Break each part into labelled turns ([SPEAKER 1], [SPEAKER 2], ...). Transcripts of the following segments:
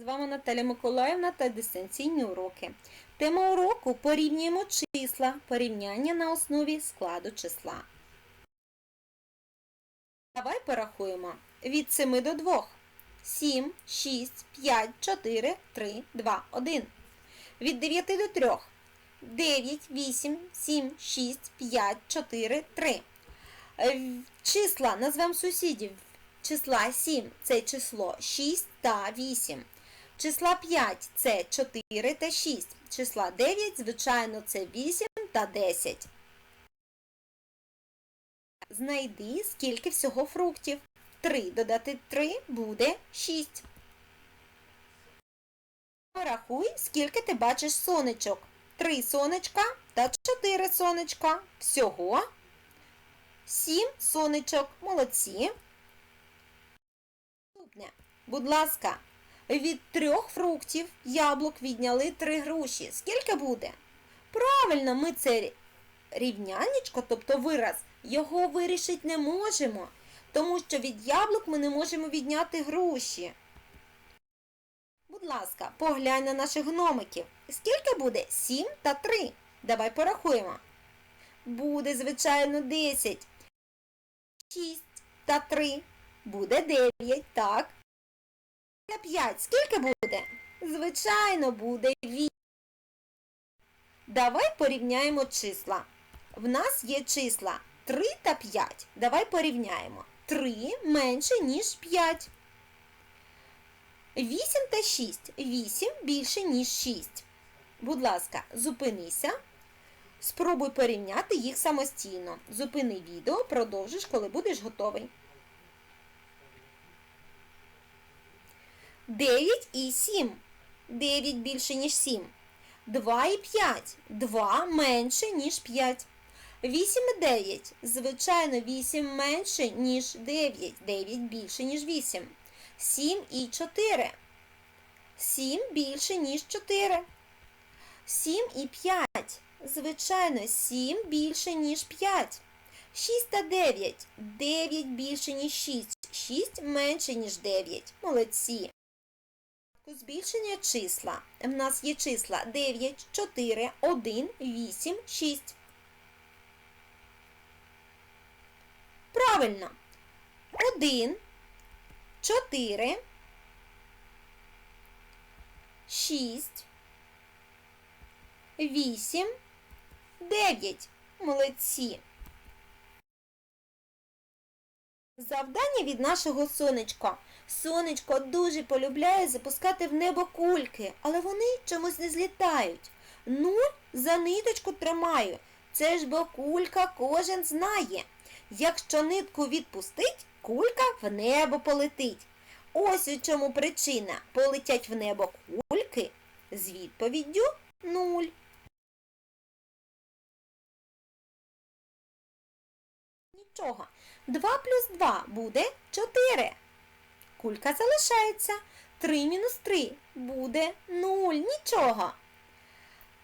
[SPEAKER 1] З вами Наталя Миколаївна та дистанційні уроки. Тема уроку порівнюємо числа, порівняння на основі складу числа. Давай порахуємо від 7 до 2. 7, 6, 5, 4, 3, 2, 1. Від 9 до 3. 9, 8, 7, 6, 5, 4, 3. Е, Числа назвемо сусідів. Числа 7 це число 6 та 8. Числа 5 це 4 та 6. Числа 9, звичайно, це 8 та 10. Знайди, скільки всього фруктів. 3 додати 3 буде 6. Порахуй, скільки ти бачиш сонечок. 3 сонечка та 4 сонечка. Всього 7 сонечок. Молодці. Будь ласка, від трьох фруктів яблук відняли три груші. Скільки буде? Правильно, ми це рівнянечко, тобто вираз, його вирішити не можемо, тому що від яблук ми не можемо відняти груші. Будь ласка, поглянь на наших гномиків. Скільки буде? 7 та 3. Давай порахуємо. Буде, звичайно, 10. 6 та 3. Буде 9, так. Та 5 скільки буде? Звичайно, буде 8. Давай порівняємо числа. В нас є числа 3 та 5. Давай порівняємо. 3 менше, ніж 5. 8 та 6. 8 більше, ніж 6. Будь ласка, зупинися. Спробуй порівняти їх самостійно. Зупини відео, продовжиш, коли будеш готовий. 9 і 7. 9 більше, ніж 7. 2 і 5. 2 менше, ніж 5. 8 і 9. Звичайно, 8 менше, ніж 9. 9 більше, ніж 8. 7 і 4. 7 більше, ніж 4. 7 і 5. Звичайно, 7 більше, ніж 5. 6 та 9. 9 більше, ніж 6. 6 менше, ніж 9. Молодці. Збільшення числа. В нас є числа 9, 4, 1, 8, 6. Правильно. 1, 4, 6, 8, 9. Молодці. Завдання від нашого сонечка. Сонечко дуже полюбляє запускати в небо кульки, але вони чомусь не злітають. Нуль за ниточку тримаю. Це ж бо кулька кожен знає. Якщо нитку відпустить, кулька в небо полетить. Ось у чому причина. Полетять в небо кульки з відповіддю нуль. Нічого. 2 плюс 2 буде 4. Кулька залишається. 3 мінус 3 буде 0. Нічого.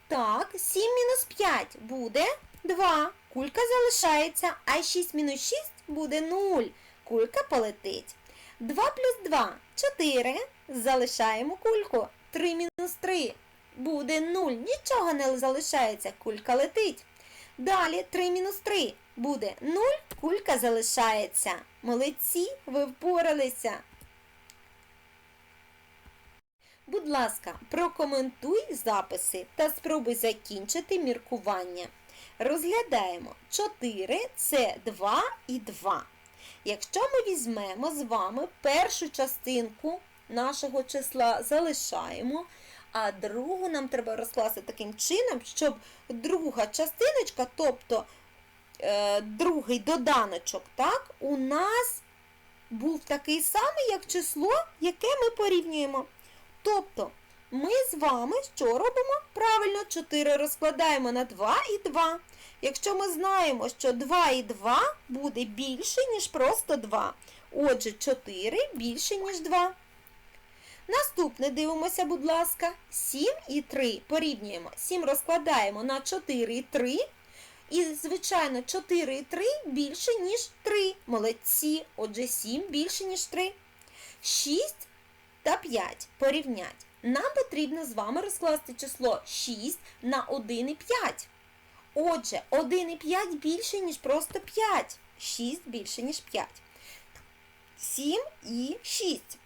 [SPEAKER 1] Так, 7 мінус 5 буде 2. Кулька залишається. А 6 мінус 6 буде 0. Кулька полетить. 2 плюс 2 4. Залишаємо кульку. 3 мінус 3 буде 0. Нічого не залишається. Кулька летить. Далі 3 мінус 3 буде 0. Кулька залишається. Молодці, ви впоралися. Будь ласка, прокоментуй записи та спробуй закінчити міркування. Розглядаємо 4 це 2 і 2. Якщо ми візьмемо з вами першу частинку нашого числа залишаємо, а другу нам треба розкласти таким чином, щоб друга частиночка, тобто е, другий доданочок, так, у нас був такий самий, як число, яке ми порівнюємо. Тобто ми з вами що робимо? Правильно, 4 розкладаємо на 2 і 2. Якщо ми знаємо, що 2 і 2 буде більше, ніж просто 2. Отже, 4 більше, ніж 2. Наступне дивимося, будь ласка, 7 і 3 порівнюємо. 7 розкладаємо на 4 і 3. І, звичайно, 4 і 3 більше, ніж 3. Молодці. Отже, 7 більше, ніж 3. 6 та 5 порівнять. Нам потрібно з вами розкласти число 6 на 1 і 5. Отже, 1 і 5 більше, ніж просто 5. 6 більше, ніж 5. 7 і 6.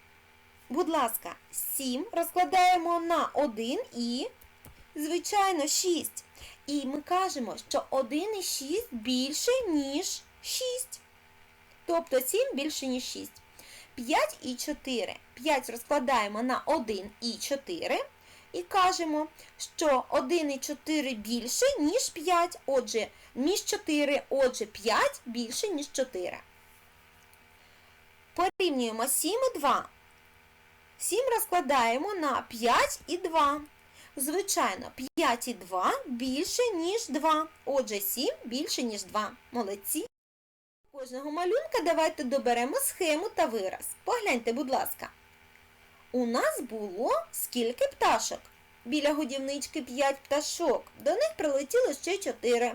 [SPEAKER 1] Будь ласка, 7 розкладаємо на 1 і, звичайно, 6. І ми кажемо, що 1 і 6 більше, ніж 6. Тобто 7 більше, ніж 6. 5 і 4. 5 розкладаємо на 1 і 4. І кажемо, що 1 і 4 більше, ніж 5. Отже, ніж 4, отже, 5 більше, ніж 4. Порівнюємо 7 і 2. 7 розкладаємо на 5 і 2. Звичайно, 5 і 2 більше, ніж 2. Отже, 7 більше, ніж 2. Молодці. У кожного малюнка давайте доберемо схему та вираз. Погляньте, будь ласка. У нас було скільки пташок? Біля годівнички 5 пташок. До них прилетіло ще 4.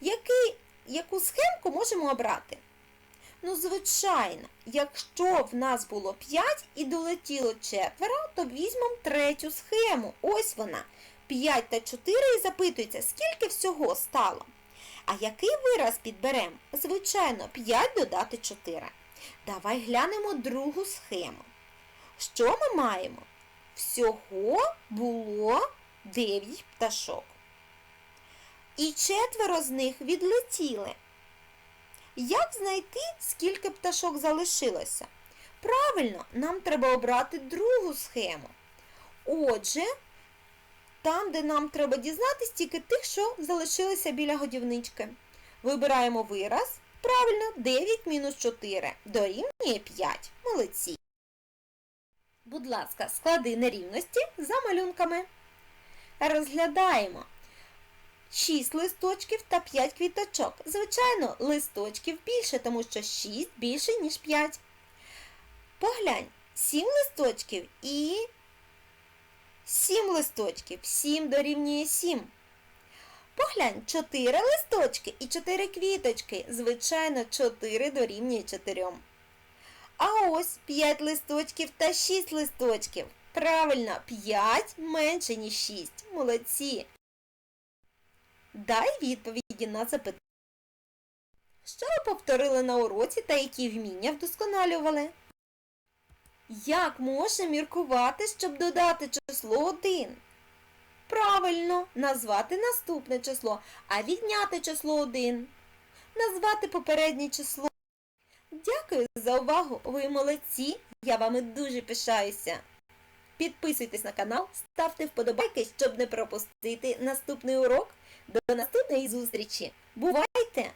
[SPEAKER 1] Який, яку схемку можемо обрати? Ну, звичайно, якщо в нас було 5 і долетіло четверо, то візьмемо третю схему. Ось вона. 5 та 4 і запитується, скільки всього стало. А який вираз підберемо? Звичайно, 5 додати 4. Давай глянемо другу схему. Що ми маємо? Всього було 9 пташок. І четверо з них відлетіли. Як знайти, скільки пташок залишилося? Правильно, нам треба обрати другу схему. Отже, там, де нам треба дізнатись, тільки тих, що залишилися біля годівнички. Вибираємо вираз. Правильно, 9 мінус 4 дорівнює 5. Молодці. Будь ласка, склади нерівності за малюнками. Розглядаємо 6 листочків та 5 квіточок. Звичайно, листочків більше, тому що 6 більше, ніж 5. Поглянь, 7 листочків і 7 листочків. 7 дорівнює 7. Поглянь, 4 листочки і 4 квіточки. Звичайно, 4 дорівнює 4. А ось 5 листочків та 6 листочків. Правильно, 5 менше, ніж 6. Молодці. Дай відповіді на запитання. Що ви повторили на уроці та які вміння вдосконалювали? Як можна міркувати, щоб додати число 1? Правильно, назвати наступне число, а відняти число 1. Назвати попереднє число. Дякую за увагу! Ви молодці! Я вами дуже пишаюся. Підписуйтесь на канал, ставте вподобайки, щоб не пропустити наступний урок. До наступної зустрічі. Бувайте!